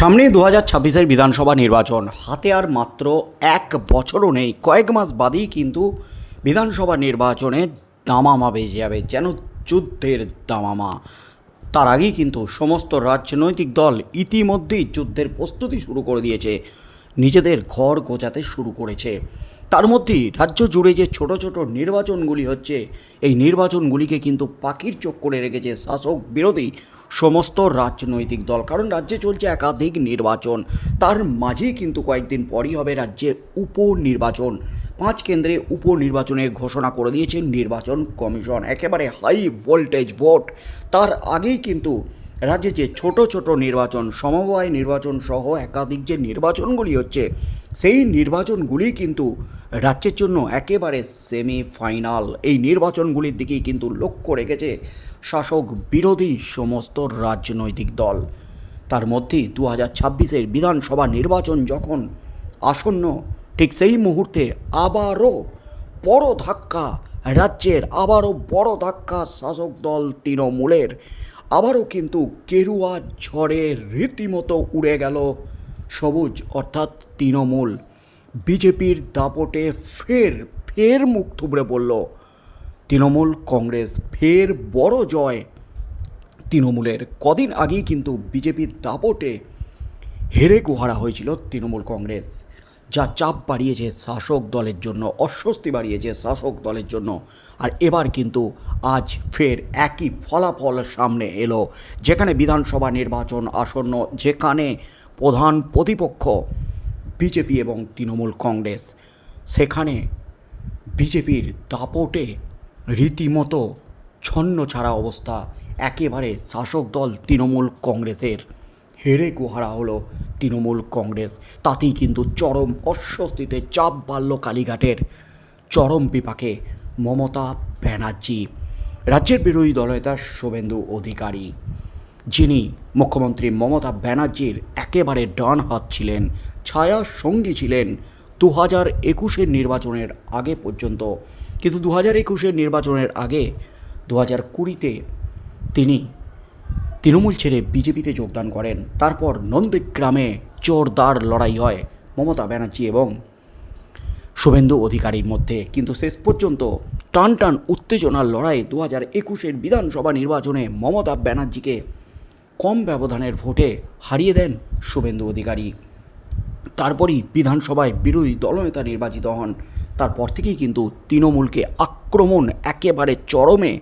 সামনে দু হাজার ছাব্বিশের বিধানসভা নির্বাচন। হাতে আর মাত্র এক বছরও নেই। কয়েক মাস বাদেই কিন্তু বিধানসভা নির্বাচনে দামামা বেজে যাবে, যেন যুদ্ধের দামামা। তার আগেই কিন্তু সমস্ত রাজনৈতিক দল ইতিমধ্যেই যুদ্ধের প্রস্তুতি শুরু করে দিয়েছে। নিজেদের ঘর গোছাতে শুরু করেছে। তার মধ্যে রাজ্য জুড়ে যে ছোট ছোট নির্বাচনগুলি হচ্ছে, এই নির্বাচনগুলিকে কিন্তু পাখির চোখ করে রেখেছে শাসক বিরোধী সমস্ত রাজনৈতিক দল। কারণ রাজ্যে চলছে একাধিক নির্বাচন, তার মাঝেই কিন্তু কয়েকদিন পরই হবে রাজ্যে উপনির্বাচন। পাঁচ কেন্দ্রে উপনির্বাচনের ঘোষণা করে দিয়েছে নির্বাচন কমিশন। একেবারে হাই ভোল্টেজ ভোট। তার আগেই কিন্তু রাজ্যে যে ছোট ছোট নির্বাচন, সমবায় নির্বাচন সহ একাধিক যে নির্বাচনগুলি হচ্ছে, সেই নির্বাচনগুলি কিন্তু রাজ্যের জন্য একেবারে সেমিফাইনাল এই নির্বাচনগুলির দিকেই কিন্তু লক্ষ্য রেখেছে শাসক বিরোধী সমস্ত রাজনৈতিক দল। তার মধ্যেই দু হাজার ছাব্বিশের বিধানসভা নির্বাচন যখন আসন্ন, ঠিক সেই মুহূর্তে আবারও বড় ধাক্কা, রাজ্যের আবারও বড় ধাক্কা শাসক দল তৃণমূলের। আবারও কিন্তু কেরুয়া ঝড়ে রীতিমতো উড়ে গেল সবুজ, অর্থাৎ তৃণমূল। বিজেপির দাপটে ফের ফের মুখ থুবড়ে পড়ল। তৃণমূল কংগ্রেস ফের বড় জয়। তৃণমূলের কদিন আগেই কিন্তু বিজেপির দাপটে হেরে গোহারা হয়েছিল তৃণমূল কংগ্রেস। যা চাপ বাড়িয়েছে শাসক দলের জন্য, অস্বস্তি বাড়িয়েছে শাসক দলের জন্য। আর এবার কিন্তু আজ ফের একই ফলাফল সামনে এলো, যেখানে বিধানসভা নির্বাচন আসন্ন, যেখানে প্রধান প্রতিপক্ষ বিজেপি এবং তৃণমূল কংগ্রেস। সেখানে বিজেপির দাপটে রীতিমতো ছন্ন ছাড়া অবস্থা, একেবারে শাসক দল তৃণমূল কংগ্রেসের। হেরে গোহারা হলো তৃণমূল কংগ্রেস। তাতেই কিন্তু চরম অস্বস্তিতে চাপ বাড়ল কালীঘাটের। চরম বিপাকে মমতা ব্যানার্জি, রাজ্যের বিরোধী দলনেতা শুভেন্দু অধিকারী, যিনি মুখ্যমন্ত্রী মমতা ব্যানার্জির একেবারে ডান হাত ছিলেন ছায়া সঙ্গী ছিলেন দু হাজার একুশের নির্বাচনের আগে পর্যন্ত। কিন্তু দু হাজার একুশের নির্বাচনের আগে দু হাজার কুড়িতে তিনি তৃণমূল ছেড়ে বিজেপিতে যোগদান করেন। তারপর নন্দীগ্রামে জোরদার লড়াই হয় মমতা ব্যানার্জি এবং শুভেন্দু অধিকারীর মধ্যে। কিন্তু শেষ পর্যন্ত টান টান উত্তেজনার লড়াই দু হাজার একুশের বিধানসভা নির্বাচনে মমতা ব্যানার্জিকে কম ব্যবধানের ভোটে হারিয়ে দেন শুভেন্দু অধিকারী। তারপরই বিধানসভায় বিরোধী দলনেতা নির্বাচিত হন। তারপর থেকেই কিন্তু তৃণমূলকে আক্রমণ একেবারে চরমে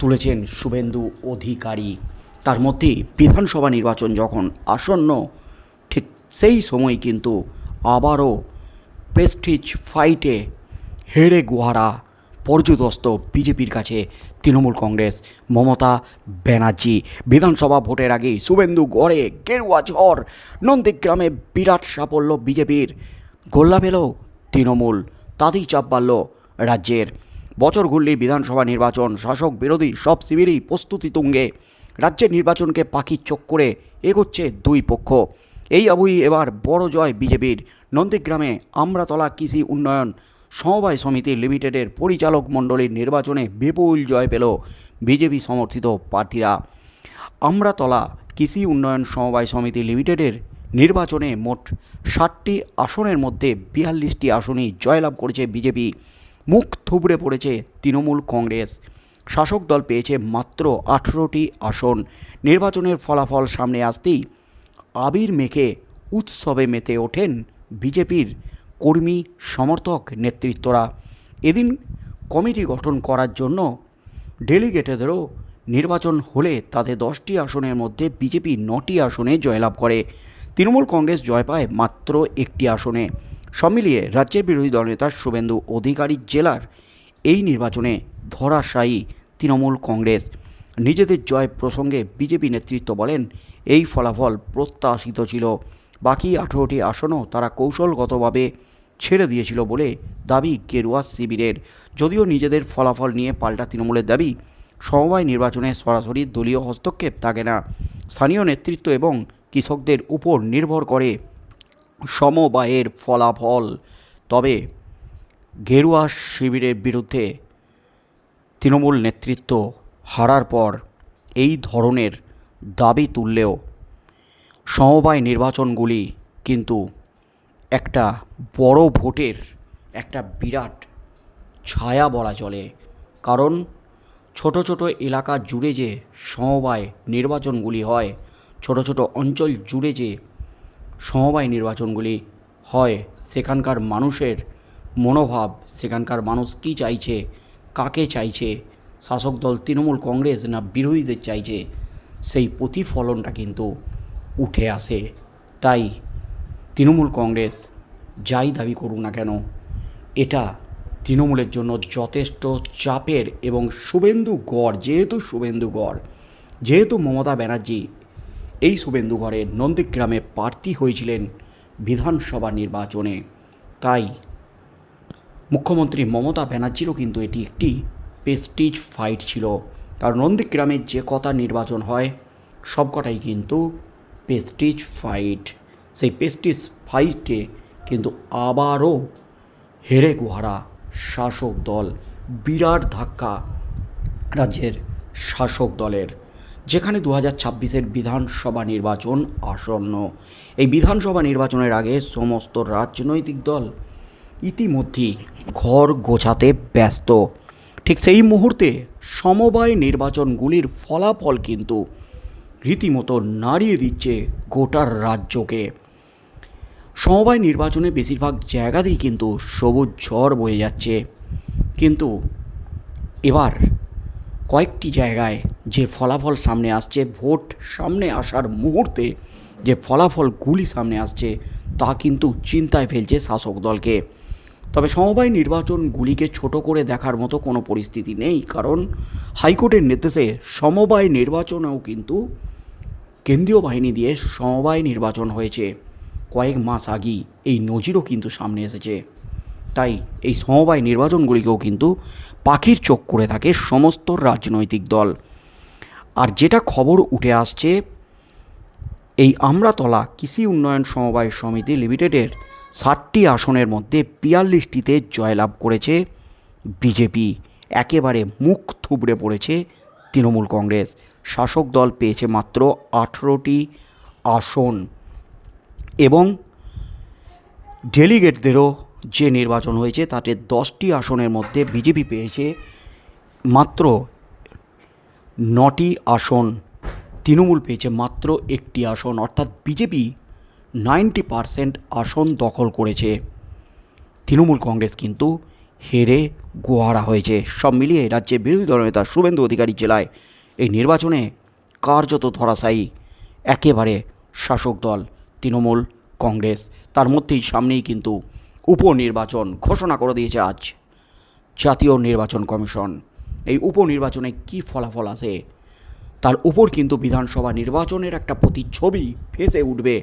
তুলেছেন শুভেন্দু অধিকারী। তার মধ্যে বিধানসভা নির্বাচন যখন আসন্ন, ঠিক সেই সময় কিন্তু আবারও প্রেস্টিজ ফাইটে হেরে গুহারা পর্যদস্ত বিজেপির কাছে তৃণমূল কংগ্রেস, মমতা ব্যানার্জি। বিধানসভা ভোটের আগেই শুভেন্দু গড়ে গেরুয়া ঝড়। নন্দীগ্রামে বিরাট সাফল্য বিজেপির। গোল্লা পেল তৃণমূল, তাতেই চাপ বাড়ল রাজ্যের। বছর ঘুরলেই বিধানসভা নির্বাচন, শাসক বিরোধী সব শিবিরই প্রস্তুতি তুঙ্গে। রাজ্যের নির্বাচনকে পাখির চোখ করে এগোচ্ছে দুই পক্ষ। এই আবুই এবার বড় জয় বিজেপির। নন্দীগ্রামে আমরাতলা কৃষি উন্নয়ন সমবায় সমিতি লিমিটেডের পরিচালক মণ্ডলীর নির্বাচনে বিপুল জয় পেল বিজেপি সমর্থিত প্রার্থীরা। আমরাতলা কৃষি উন্নয়ন সমবায় সমিতি লিমিটেডের নির্বাচনে মোট ষাটটি আসনের মধ্যে বিয়াল্লিশটি আসনই জয়লাভ করেছে বিজেপি। মুখ থুবড়ে পড়েছে তৃণমূল কংগ্রেস। শাসক দল পেয়েছে মাত্র আঠেরোটি আসন। নির্বাচনের ফলাফল সামনে আসতেই আবির মেখে উৎসবে মেতে ওঠেন বিজেপির কর্মী সমর্থক নেতৃত্বরা। এদিন কমিটি গঠন করার জন্য ডেলিগেটেদেরও নির্বাচন হলে তাদের দশটি আসনের মধ্যে বিজেপি নটি আসনে জয়লাভ করে। তৃণমূল কংগ্রেস জয় পায় মাত্র একটি আসনে। সব মিলিয়ে রাজ্যের বিরোধী দলনেতা শুভেন্দু অধিকারী জেলার এই নির্বাচনে ধরাশায়ী তৃণমূল কংগ্রেস। নিজেদের জয় প্রসঙ্গে বিজেপি নেতৃত্ব বলেন, এই ফলাফল প্রত্যাশিত ছিল। বাকি আঠেরোটি আসনও তারা কৌশলগতভাবে ছেড়ে দিয়েছিল বলে দাবি গেরুয়া শিবিরের। যদিও নিজেদের ফলাফল নিয়ে পাল্টা তৃণমূলের দাবি, সমবায় নির্বাচনে সরাসরি দলীয় হস্তক্ষেপ থাকে না। স্থানীয় নেতৃত্ব এবং কৃষকদের উপর নির্ভর করে সমবায়ের ফলাফল। তবে গেরুয়া শিবিরের বিরুদ্ধে তৃণমূল নেতৃত্ব হারার পর এই ধরনের দাবি তুললেও সমবায় নির্বাচনগুলি কিন্তু একটা বড় ভোটের একটা বিরাট ছায়া বলা চলে। কারণ ছোট ছোট এলাকা জুড়ে যে সমবায় নির্বাচনগুলি হয়, ছোট ছোট অঞ্চল জুড়ে যে সমবায় নির্বাচনগুলি হয়, সেখানকার মানুষের মনোভাব, সেখানকার মানুষ কী চাইছে কাকে চাইছে? শাসক দল, তৃণমূল কংগ্রেস না বিরোধীদের চাইছে? সেই প্রতিফলনটা কিন্তু উঠে আসে। তাই তৃণমূল কংগ্রেস যাই দাবি করুক না কেন, এটা তৃণমূলের জন্য যথেষ্ট চাপের এবং শুভেন্দু গড়, যেহেতু শুভেন্দু গড়, যেহেতু মমতা ব্যানার্জি, এই শুভেন্দু গড়ের নন্দীগ্রামে প্রার্থী হয়েছিলেন বিধানসভা নির্বাচনে। তাই মুখ্যমন্ত্রী মমতা ব্যানার্জিরও কিন্তু এটি একটি পেস্টিজ ফাইট ছিল। কারণ নন্দীগ্রামে যে কথা নির্বাচন হয়, সবকটাই কিন্তু পেস্টিজ ফাইট সেই পেস্টিজ ফাইটে কিন্তু আবারও হেরে গুহারা শাসক দল, বিরাট ধাক্কা রাজ্যের শাসক দলের। যেখানে দু হাজার ছাব্বিশের বিধানসভা নির্বাচন আসন্ন। এই বিধানসভা নির্বাচনের আগে সমস্ত রাজনৈতিক দল ইতিমধ্যেই ঘর গোছাতে ব্যস্ত। ঠিক সেই মুহূর্তে সমবায় নির্বাচনগুলির ফলাফল কিন্তু রীতিমতো নাড়িয়ে দিচ্ছে গোটার রাজ্যকে। সমবায় নির্বাচনে বেশিরভাগ জায়গাতেই কিন্তু সবুজ ঝড় বয়ে যাচ্ছে। কিন্তু এবার কয়েকটি জায়গায় যে ফলাফল সামনে আসছে, ভোট সামনে আসার মুহূর্তে যে ফলাফলগুলি সামনে আসছে, তা কিন্তু চিন্তায় ফেলছে শাসক দলকে। তবে সমবায় নির্বাচনগুলিকে ছোট করে দেখার মতো কোনো পরিস্থিতি নেই, কারণ হাইকোর্টের নির্দেশে সমবায় নির্বাচনেও কিন্তু কেন্দ্রীয় বাহিনী দিয়ে সমবায় নির্বাচন হয়েছে। কয়েক মাস আগেই এই নজিরও কিন্তু সামনে এসেছে। তাই এই সমবায় নির্বাচনগুলিকেও কিন্তু পাখির চোখ করে থাকে সমস্ত রাজনৈতিক দল। আর যেটা খবর উঠে আসছে, এই আমরাতলা কৃষি উন্নয়ন সমবায় সমিতি লিমিটেডের ষাটটি আসনের মধ্যে বিয়াল্লিশটিতে জয়লাভ করেছে বিজেপি। একেবারে মুখ থুবড়ে পড়েছে তৃণমূল কংগ্রেস। শাসক দল পেয়েছে মাত্র আঠেরোটি আসন এবং ডেলিগেটদেরও যে নির্বাচন হয়েছে, তাতে দশটি আসনের মধ্যে বিজেপি পেয়েছে মাত্র নটি আসন। তৃণমূল পেয়েছে মাত্র একটি আসন। অর্থাৎ বিজেপি নাইনটি পারসেন্ট আসন দখল করেছে। তৃণমূল কংগ্রেস কিন্তু হেরে গোহারা হয়েছে। সব মিলিয়ে রাজ্যের বিরোধী দলনেতা শুভেন্দু অধিকারী জেলায় এই নির্বাচনে কার্যত ধরাশায়ী একেবারে শাসক দল তৃণমূল কংগ্রেস। তার মধ্যেই সামনেই কিন্তু উপনির্বাচন ঘোষণা করে দিয়েছে আজ জাতীয় নির্বাচন কমিশন। এই উপনির্বাচনে কী ফলাফল আসে? তার উপর কিন্তু বিধানসভা নির্বাচনের একটা প্রতিচ্ছবি ফেসে উঠবে